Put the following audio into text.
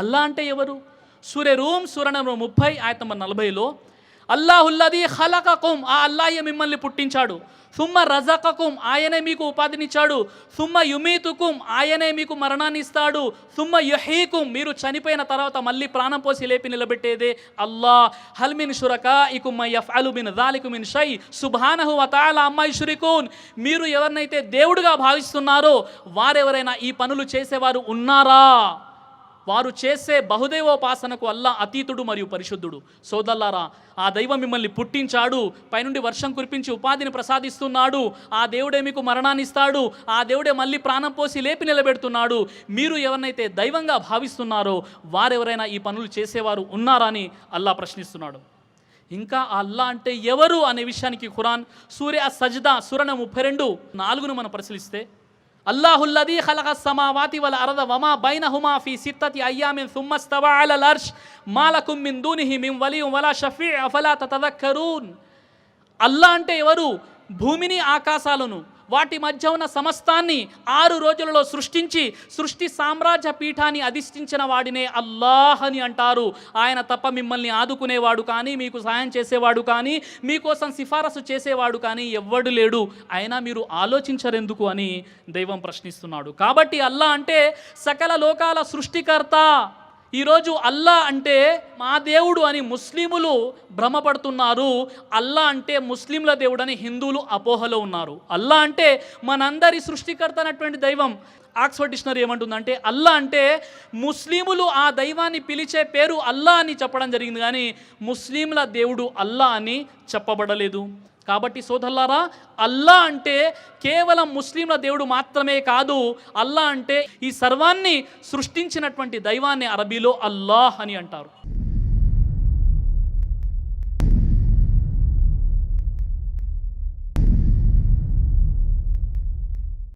అల్లా అంటే ఎవరు? సూర్య రూమ్ సూర్య నంబర్ ముప్పై ఆయన నంబర్ నలభైలో అల్లాహుల్లది హలకకుం ఆ అల్లాహ్య మిమ్మల్ని పుట్టించాడు. సుమ్మ రజకకుం ఆయనే మీకు ఉపాధినిచ్చాడు. సుమ్మ యుమీతుకుం ఆయనే మీకు మరణాన్ని ఇస్తాడు సుమ్మ యహీకుం మీరు చనిపోయిన తర్వాత మళ్ళీ ప్రాణం పోసి లేపి నిలబెట్టేదే అల్లా హల్మిన్ షురకా ఇకుమ్ యఫ్ అలుమిన్ దాలికు మిన్ షై. సుభానహు వతాల అమ్మాయి షురికూన్ మీరు ఎవరినైతే దేవుడుగా భావిస్తున్నారో వారెవరైనా ఈ పనులు చేసేవారు ఉన్నారా? వారు చేసే బహుదైవోపాసనకు అల్లా అతీతుడు మరియు పరిశుద్ధుడు. సోదల్లారా ఆ దైవం మిమ్మల్ని పుట్టించాడు పైనుండి వర్షం కురిపించి ఉపాధిని ప్రసాదిస్తున్నాడు ఆ దేవుడే మీకు మరణాన్ని ఇస్తాడు ఆ దేవుడే మళ్ళీ ప్రాణం పోసి లేపి నిలబెడుతున్నాడు. మీరు ఎవరినైతే దైవంగా భావిస్తున్నారో వారెవరైనా ఈ పనులు చేసేవారు ఉన్నారా అని అల్లా ప్రశ్నిస్తున్నాడు. ఇంకా అల్లా అంటే ఎవరు అనే విషయానికి ఖురాన్ సూర్య సజ్దా సురణ ముప్పై రెండు నాలుగును మనం పరిశీలిస్తే అల్లాహుల్లదీ ఖలఖ సమావాతి వల అరద వమా బైనహుమా ఫీ సిత్తతి అయ్యామిన్ సుమ్మస్తవా అలల్ అర్ష్ మాలకుం మిన్ దూనిహి మిన్ వలియం వలా షఫీ అఫలా తతదక్కరూన్. అల్లా అంటే ఎవరు? భూమిని ఆకాశాలను. వాటి మధ్య ఉన్న సమస్తాన్ని ఆరు రోజులలో సృష్టించి సృష్టి సామ్రాజ్య పీఠాన్ని అధిష్ఠించిన వాడినే అల్లాహ్ అని అంటారు. ఆయన తప్ప మిమ్మల్ని ఆదుకునేవాడు కానీ మీకు సహాయం చేసేవాడు కానీ మీకోసం సిఫారసు చేసేవాడు కానీ ఎవ్వడు లేడు. అయినా మీరు ఆలోచించరెందుకు అని దైవం ప్రశ్నిస్తున్నాడు. కాబట్టి అల్లా అంటే సకల లోకాల సృష్టికర్త. ఈరోజు అల్లా అంటే మా దేవుడు అని ముస్లిములు భ్రమపడుతున్నారు. అల్లా అంటే ముస్లింల దేవుడు అని హిందువులు అపోహలో ఉన్నారు. అల్లా అంటే మనందరి సృష్టికర్త అయినటువంటి దైవం. ఆక్స్ఫర్డ్ డిక్షనరీ ఏమంటుందంటే అల్లా అంటే ముస్లిములు ఆ దైవాన్ని పిలిచే పేరు అల్లా అని చెప్పడం జరిగింది కానీ ముస్లింల దేవుడు అల్లా అని చెప్పబడలేదు. కాబట్టి సోదరులారా అల్లా అంటే కేవలం ముస్లింల దేవుడు మాత్రమే కాదు అల్లా అంటే ఈ సర్వాన్ని సృష్టించినటువంటి దైవాన్ని అరబీలో అల్లాహ్ అని అంటారు.